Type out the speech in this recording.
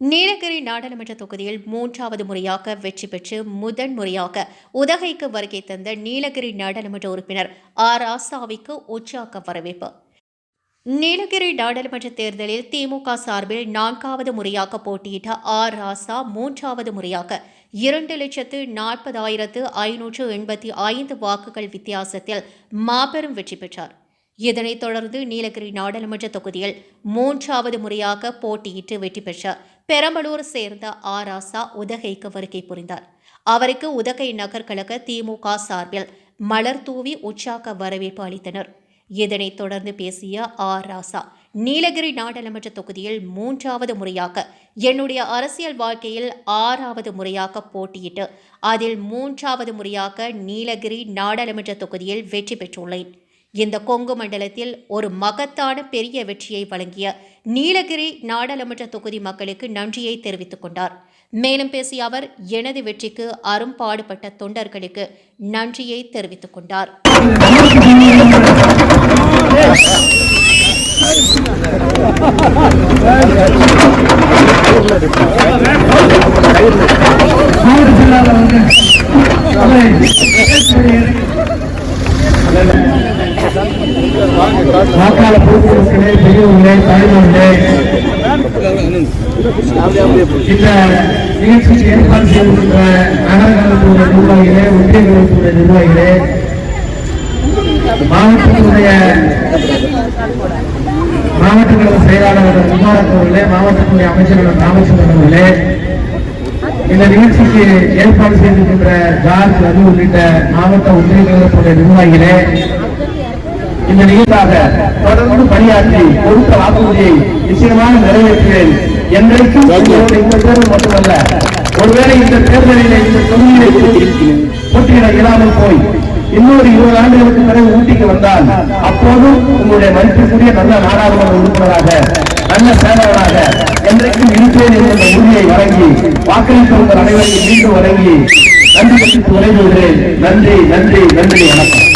நீலகிரி நாடாளுமன்ற தொகுதியில் மூன்றாவது முறையாக வெற்றி பெற்று முதன் முறையாக உதகைக்கு வருகை தந்த நீலகிரி நாடாளுமன்ற உறுப்பினர் ஆர் ஆசாவிக்கு உற்சாக வரவேற்பு. நீலகிரி நாடாளுமன்ற தேர்தலில் திமுக சார்பில் நான்காவது முறையாக போட்டியிட்ட ஆர் ராசா மூன்றாவது முறையாக இரண்டு லட்சத்து நாற்பதாயிரத்து ஐநூற்று எண்பத்தி ஐந்து வாக்குகள் வித்தியாசத்தில் மாபெரும் வெற்றி பெற்றார். இதனைத் தொடர்ந்து நீலகிரி நாடாளுமன்ற தொகுதியில் மூன்றாவது முறையாக போட்டியிட்டு வெற்றி பெற்ற பெரம்பலூர் சேர்ந்த ஆராசா உதகைக்கு வருகை புரிந்தார். அவருக்கு உதகை நகர் கழக திமுக சார்பில் மலர் தூவி உற்சாக வரவேற்பு அளித்தனர். இதனைத் தொடர்ந்து பேசிய ஆர் ராசா நீலகிரி நாடாளுமன்ற தொகுதியில் மூன்றாவது முறையாக என்னுடைய அரசியல் வாழ்க்கையில் ஆறாவது முறையாக போட்டியிட்டு அதில் மூன்றாவது முறையாக நீலகிரி நாடாளுமன்ற தொகுதியில் வெற்றி பெற்றுள்ளேன். இந்த கொங்கு மண்டலத்தில் ஒரு மகத்தான பெரிய வெற்றியை வழங்கிய நீலகிரி நாடாளுமன்ற தொகுதி மக்களுக்கு நன்றியை தெரிவித்துக் கொண்டார். மேலும் பேசிய அவர் எனது வெற்றிக்கு அரும்பாடுபட்ட தொண்டர்களுக்கு நன்றியை தெரிவித்துக் கொண்டார். மாவட்ட வாக்காளர் பொதுமக்களே பெரியவர்களே தாய்மார்களே இந்த நிகழ்ச்சிக்கு ஏற்பாடு செய்திருக்கிற நகர கழகத்துடைய நிர்வாகிகளே ஒன்றிய கழகத்துடைய நிர்வாகிகளே மாவட்டத்தினுடைய மாவட்ட கழக செயலாளர் முபாரக் அவர்களே மாவட்டத்தினுடைய அமைச்சர்கள் ராமச்சந்திரன் அவர்களே இந்த நிகழ்ச்சிக்கு ஏற்பாடு செய்திருக்கின்ற ஜார்ஜ் ரவி உள்ளிட்ட மாவட்ட ஒன்றிய கழகத்துடைய நிர்வாகிகளே இந்த நிகழ்ச்சியாக தொடர்ந்து பணியாற்றி கொடுத்த வாக்குறுதியை நிச்சயமாக நிறைவேற்றுவேன். என்றைக்கும் உங்களோட இந்த தேர்தல் மட்டுமல்ல ஒருவேளை இந்த தேர்தலில் இந்த தொகுதியிலே போட்டியிட இயலாமல் போய் இன்னொரு இருபது ஆண்டுகளுக்கு பிறகு ஊட்டிக்கு வந்தால் அப்போதும் உங்களுடைய மதிப்பிற்குரிய நல்ல நாடாளுமன்ற உறுப்பினராக நல்ல சேவகனாக என்றைக்கும் இருப்பேன் என்ற உறுதியை வழங்கி வாக்களித்த உங்கள் அனைவரையும் மீண்டும் வழங்கி நன்றி கட்டித்து விரைவுகிறேன் நன்றி நன்றி நன்றி வணக்கம்.